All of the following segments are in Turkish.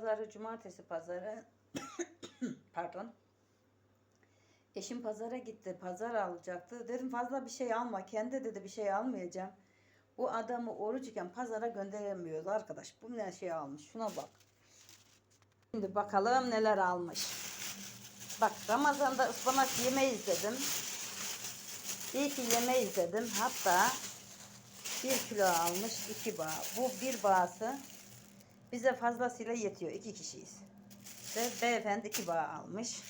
pazarı, cumartesi pazarı. Pardon. Eşim pazara gitti. Pazar alacaktı. Dedim fazla bir şey alma. Kendi dedi bir şey almayacağım. Bu adamı oruçken pazara gönderemiyoruz arkadaş. Bu ne şey almış. Şuna bak. Şimdi bakalım neler almış. Bak Ramazan'da ıspanak yemeyiz dedim. İyi ki yemeyiz dedim. Hatta bir kilo almış iki bağ. Bu bir bağısı bize fazlasıyla yetiyor. iki kişiyiz. Ve beyefendi iki bağ almış.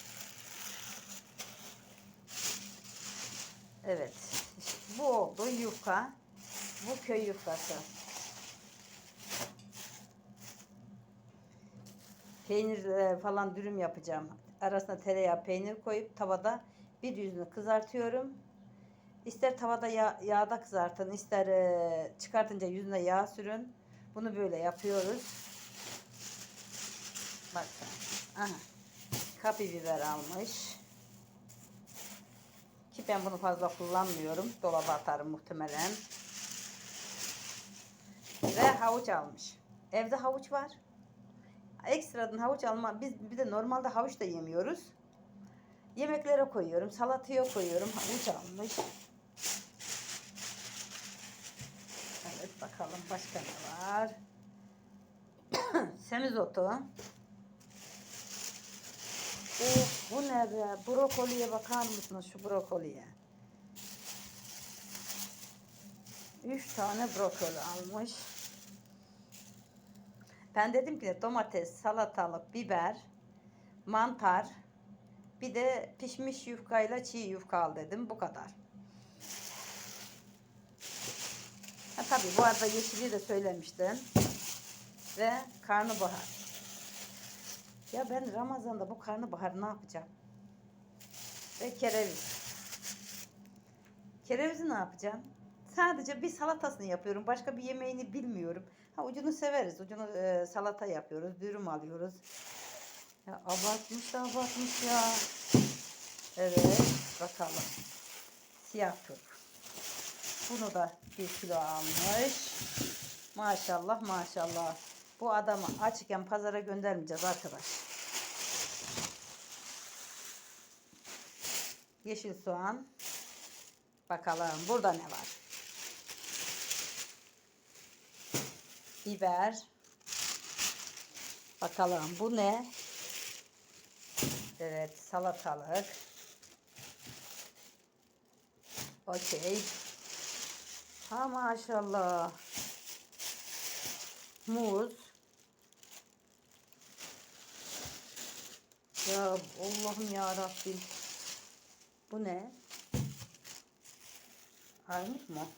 Evet. Bu oldu yufka. Bu köy yufkası. Peynir falan dürüm yapacağım. Arasına tereyağı peynir koyup tavada bir yüzünü kızartıyorum. İster tavada yağ, yağda kızartın, ister e, çıkartınca yüzüne yağ sürün. Bunu böyle yapıyoruz. Bak. Aha. Kapya biber almış. Ki ben bunu fazla kullanmıyorum. Dolaba atarım muhtemelen. Ve havuç almış. Evde havuç var. Ekstradan havuç alma. Biz bir de normalde havuç da yemiyoruz. Yemeklere koyuyorum. Salataya koyuyorum. Havuç almış. Evet bakalım başka ne var. Semizotu. Of bu ne be? Brokoliye bakar mısınız şu brokoliye? Üç tane brokoli almış. Ben dedim ki domates, salatalık, biber, mantar, bir de pişmiş yufkayla çiğ yufka al dedim. Bu kadar. Ha, tabii bu arada yeşili de söylemiştim. Ve karnabahar. Ya ben Ramazan'da bu karnabahar ne yapacağım? Ve kereviz. Kerevizi ne yapacağım? Sadece bir salatasını yapıyorum. Başka bir yemeğini bilmiyorum. Ha ucunu severiz. Ucunu e, salata yapıyoruz. Dürüm alıyoruz. Ya abartmış da abartmış ya. Evet. Bakalım. Siyah turp. Bunu da bir kilo almış. Maşallah maşallah. Bu adamı açıkken pazara göndermeyeceğiz arkadaş. Yeşil soğan. Bakalım burada ne var? Biber. Bakalım bu ne? Evet salatalık. Okey. Ha maşallah. Muz. Ya Allah'ım ya Rabbim. Bu ne? Armut mu?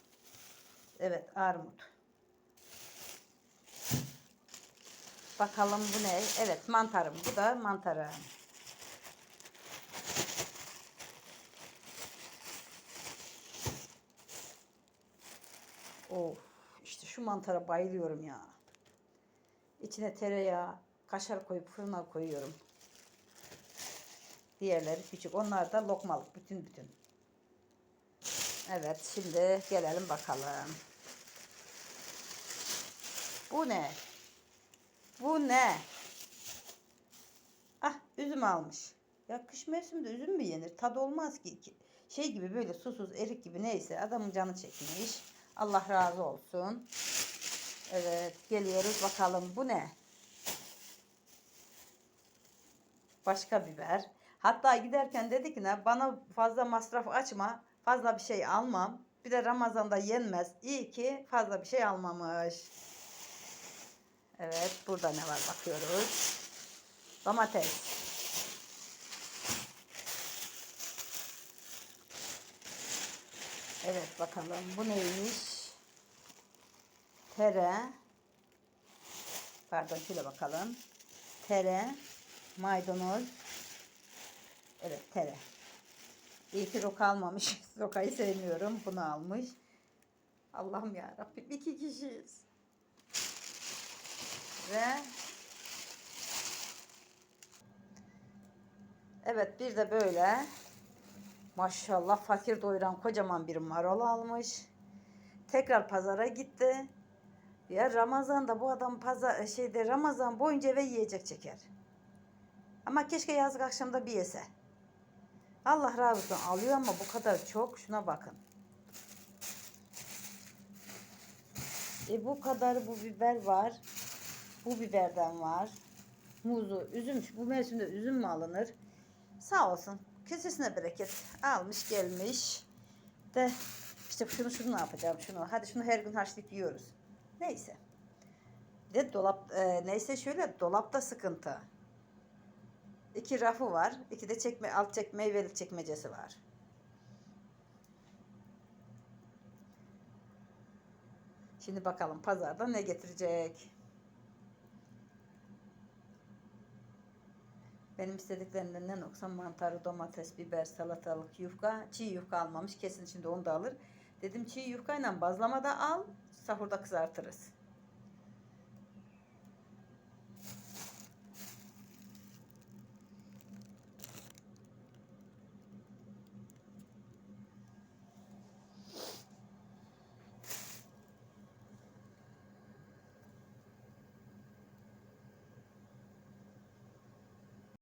Evet armut. Bakalım bu ne? Evet mantarım. Bu da mantarım. Of işte şu mantara bayılıyorum ya. İçine tereyağı, kaşar koyup fırına koyuyorum. Diğerleri küçük. Onlar da lokmalık bütün bütün. Evet şimdi gelelim bakalım. Bu ne? Bu ne? Ah üzüm almış. Ya kış mevsiminde üzüm mü yenir? Tadı olmaz ki. Şey gibi böyle susuz erik gibi neyse adamın canı çekmiş. Allah razı olsun. Evet geliyoruz bakalım bu ne? Başka biber. Hatta giderken dedi ki ne bana fazla masraf açma. Fazla bir şey almam. Bir de Ramazan'da yenmez. İyi ki fazla bir şey almamış. Evet burada ne var bakıyoruz. Domates. Evet bakalım bu neymiş? Tere. Pardon şöyle bakalım. Tere. Maydanoz. Evet tere. İyi ki roka almamış. Rokayı sevmiyorum. Bunu almış. Allah'ım ya Rabbim iki kişiyiz. Ve Evet bir de böyle maşallah fakir doyuran kocaman bir marul almış. Tekrar pazara gitti. Ya Ramazan'da bu adam pazar şeyde Ramazan boyunca eve yiyecek çeker. Ama keşke yazlık akşamda bir yese. Allah razı olsun alıyor ama bu kadar çok şuna bakın. E bu kadar bu biber var. Bu biberden var. Muzu, üzüm. Bu mevsimde üzüm mü alınır? Sağ olsun. Kesesine bereket. Almış gelmiş. De işte şunu şunu ne yapacağım şunu. Hadi şunu her gün haşlayıp yiyoruz. Neyse. De dolap e, neyse şöyle dolapta sıkıntı. İki rafı var. iki de çekme alt çek meyveli çekmecesi var. Şimdi bakalım pazarda ne getirecek. Benim istediklerimden ne noksan mantarı, domates, biber, salatalık, yufka. Çiğ yufka almamış. Kesin şimdi onu da alır. Dedim çiğ yufkayla bazlama da al. Sahurda kızartırız.